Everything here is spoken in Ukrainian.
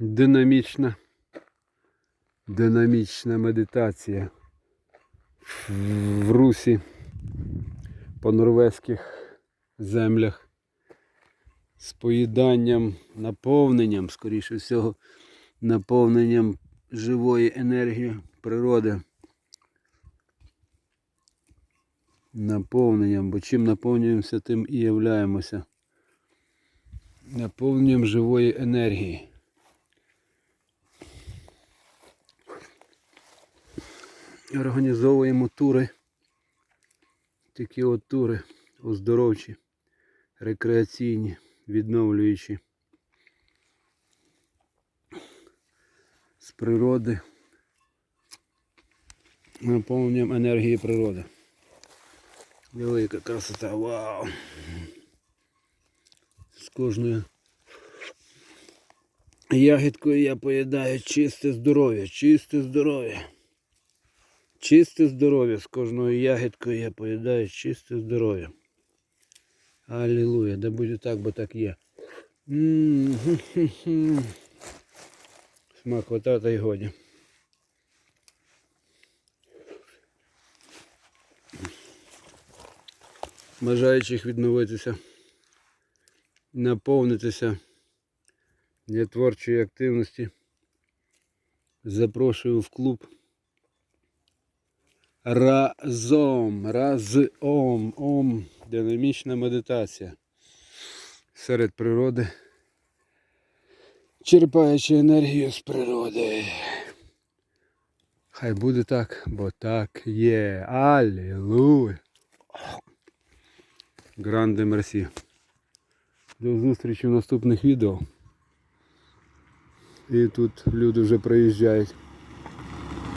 Динамічна. Динамічна медитація в, русі по норвезьких землях з поїданням, наповненням, скоріше всього, наповненням живої енергії природи. Наповненням, бо чим наповнюємося, тим і являємося. Наповненням живої енергії. Організовуємо тури. Такі от тури оздоровчі, рекреаційні, відновлюючі. З природи. Наповненням енергії природи. Велика красота, вау! З кожною ягідкою я поїдаю чисте здоров'я, чисте здоров'я. Чисте здоров'я. З кожною ягідкою я поїдаю чисте здоров'я. Аллилуйя, да буде так, бо так є. Хм-хм-хм. Смакота та й годі. Бажаючих відновитися, наповнитися для творчої активності. Запрошую в клуб. Разом, разом, ом, динамічна медитація серед природи, черпаючи енергію з природи. Хай буде так, бо так є. Алілуй. Гранде мерсі. До зустрічі в наступних відео. І тут люди вже приїжджають.